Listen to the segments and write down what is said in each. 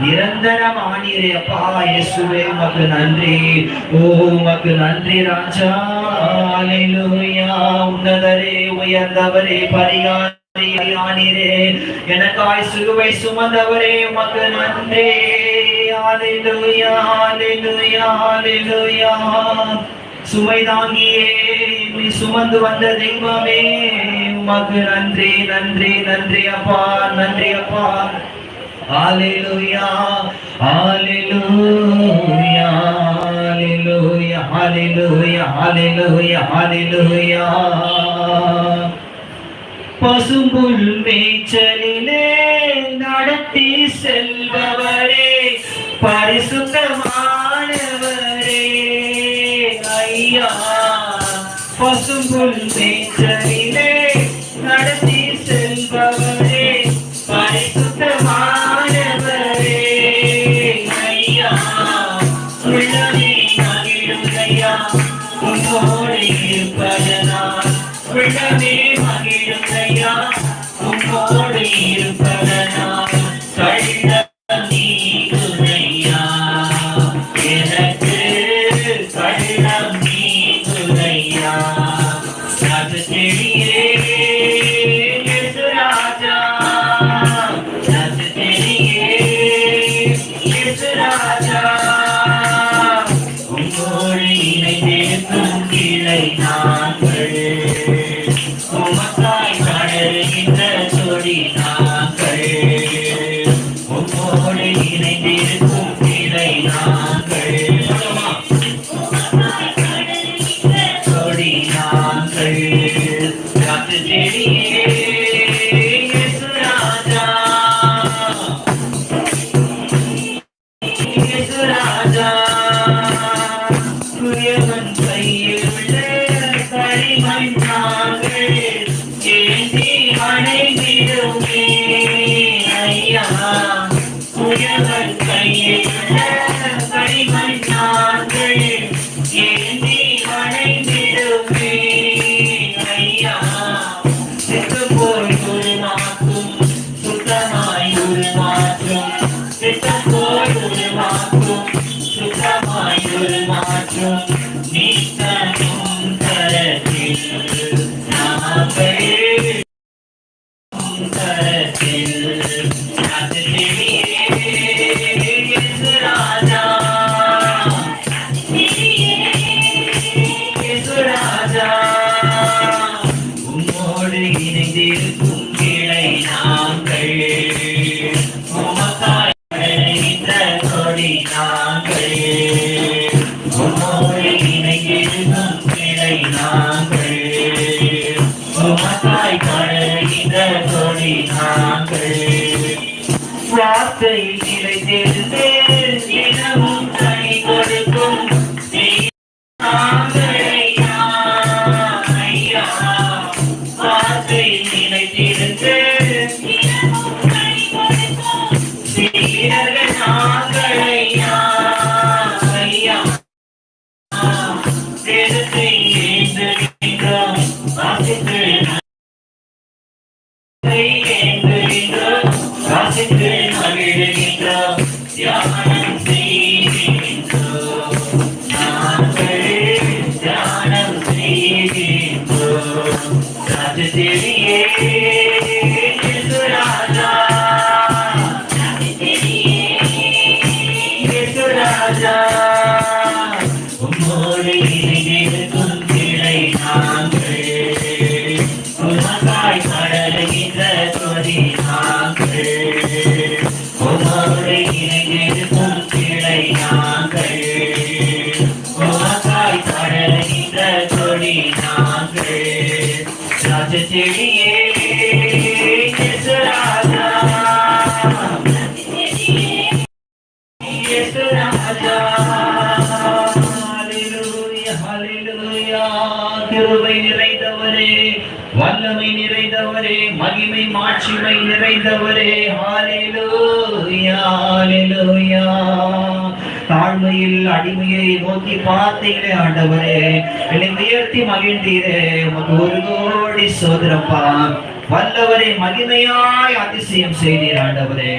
நிரந்தரம் ஆனீரே அப்பா இயேசுவே உமக்கு நன்றி. ஓ உமக்கு நன்றி ராஜா. ஹalleluya. உன்னதரே உயர்ந்தவரே பரிகாரியானீரே எனக்காய் சிலுவை சுமந்தவரே உமக்கு நன்றி. ஹalleluya ஹalleluya ஹalleluya. சுமை தாங்கியே நீ சுமந்து வந்த தெய்வமே. உமக்கு நன்றி நன்றி நன்றி அப்பா நன்றி அப்பா. ஹalleluya ஹalleluya ஹalleluya ஹalleluya ஹalleluya ஹalleluya பசும்புல் மேய்ச்சலிலே நடத்தி செல்பவரே பரிசுத்தமானவரே. ஐயா பசும்புல் மேய்ச்சலிலே மகிழுதையா உன்னோடு இருப்பதனால் உள்ளமே மகிழுதையா உன்னோடு இருப்பதனால் கழிந்த நீங்குதையா எனக்கு கடினம் நீங்குதையா அது தெளியே இயேசு ராஜா? নাই না ஏந்தி ஐயா குயவன் கையில் Yeah. நாங்கள் ராஜ செடியே கிருபை நிறைந்தவரே வல்லமை நிறைந்தவரே மகிமை மாட்சிமை நிறைந்தவரே ஹalleluya ஹalleluya தாழ்மையில் அடிமையை நோக்கி பார்த்தீங்களே ஆண்டவரே என்னை உயர்த்தி மகிழ்ந்தீரே. உமக்கு ஒரு கோடி சோதரப்பா. வல்லவரை மகிமையாய் அதிசயம் செய்தீர் ஆண்டவரே.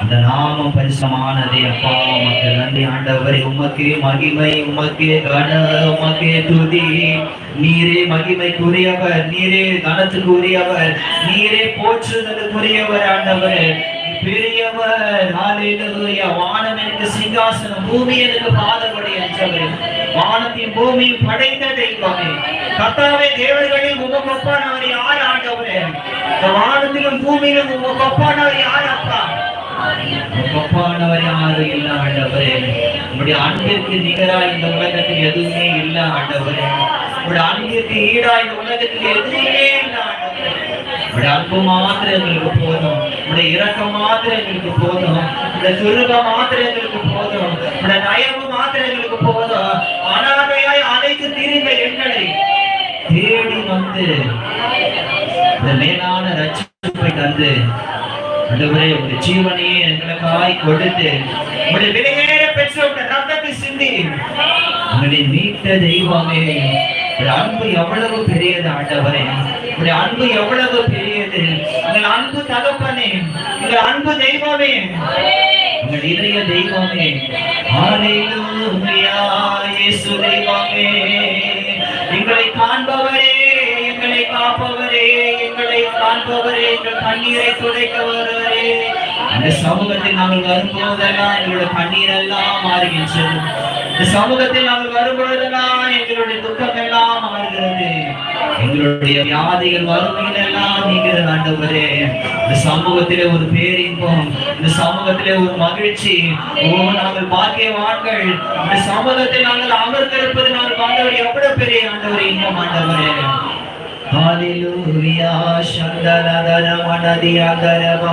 அந்த நாமம் பரிசமானதே அப்பா. உமக்கு நன்றி ஆண்டவரே. உமக்கு மகிமை உமக்கு கன உமக்கு துதி. நீரே மகிமைக்குரியவர் நீரே கனத்துக்குரியவர் நீரே போற்றுதலுக்குரியவர் ஆண்டவரே. பெரியவர் ஹalleluya வானம் எனக்கு சிங்காசனம் பூமி எனக்கு பாதபடி என்றவர் வானத்தையும் பூமியும் படைத்த தெய்வமே. கர்த்தாவே தேவர்களில் உமக்கு ஒப்பானவர் யார் ஆண்டவரே? இந்த வானத்திலும் பூமியிலும் உமக்கு ஒப்பானவர் யார் அப்பா? ஒப்பானவர் யாரும் இல்ல ஆண்டவரே. உங்களுடைய அன்பிற்கு நிகரா இந்த உலகத்தில் எதுவுமே இல்ல ஆண்டவரே. உங்களுடைய அன்பிற்கு ஈடா இந்த உலகத்தில் எதுவுமே உடைய அன்பு மாத்திரம் எங்களுக்கு போதும். உடைய இரக்கம் மாத்திரம் எங்களுக்கு போதும். உடைய சுருக மாத்திரம் எங்களுக்கு போதும். உடைய தயவு மாத்திரம் எங்களுக்கு போதும். அனாதையாய் அனைத்து தீர்ந்த எங்களை தேடி வந்து இந்த மேலான ரட்சிப்பை தந்து ஆண்டவரே உடைய ஜீவனையே எங்களுக்காய் கொடுத்து உடைய விலையேற பெற்ற உடைய ரத்தத்தை சிந்தி உங்களை மீட்ட தெய்வமே. அன்பு எவ்வளவு பெரியது ஆண்டவரே? உடைய அன்பு எவ்வளவு பெரியது? உங்கள் அன்பு தகப்பனே உங்கள் அன்பு தெய்வமே. உங்கள் இதய தெய்வமே. தெய்வமே. எங்களை காண்பவரே எங்களை காப்பவரே எங்களை காண்பவரே எங்கள் கண்ணீரை துடைக்க வருவரே இந்த சமூகத்தில் நாங்கள் வரும்போதெல்லாம் எங்களுடைய கண்ணீர் எல்லாம் மாறுகின்றது. இந்த சமூகத்தில் நாங்கள் வரும்பொழுதுதான் எங்களுடைய துக்கம் எல்லாம் மாறுகிறது எங்களுடைய வியாதிகள் வறுமைகள் எல்லாம் நீங்கிறது ஆண்டவரே. இந்த சமூகத்திலே ஒரு பேரின்பம் இந்த சமூகத்திலே ஒரு மகிழ்ச்சி. ஓ நாங்கள் பாக்கியவான்கள் இந்த சமூகத்தில் நாங்கள் அமர்ந்திருப்பது நாங்கள் ஆண்டவர். எவ்வளவு பெரிய ஆண்டவர் இன்பம் ஆண்டவரே. ஹalleluya சந்தனதன மனதியகரவா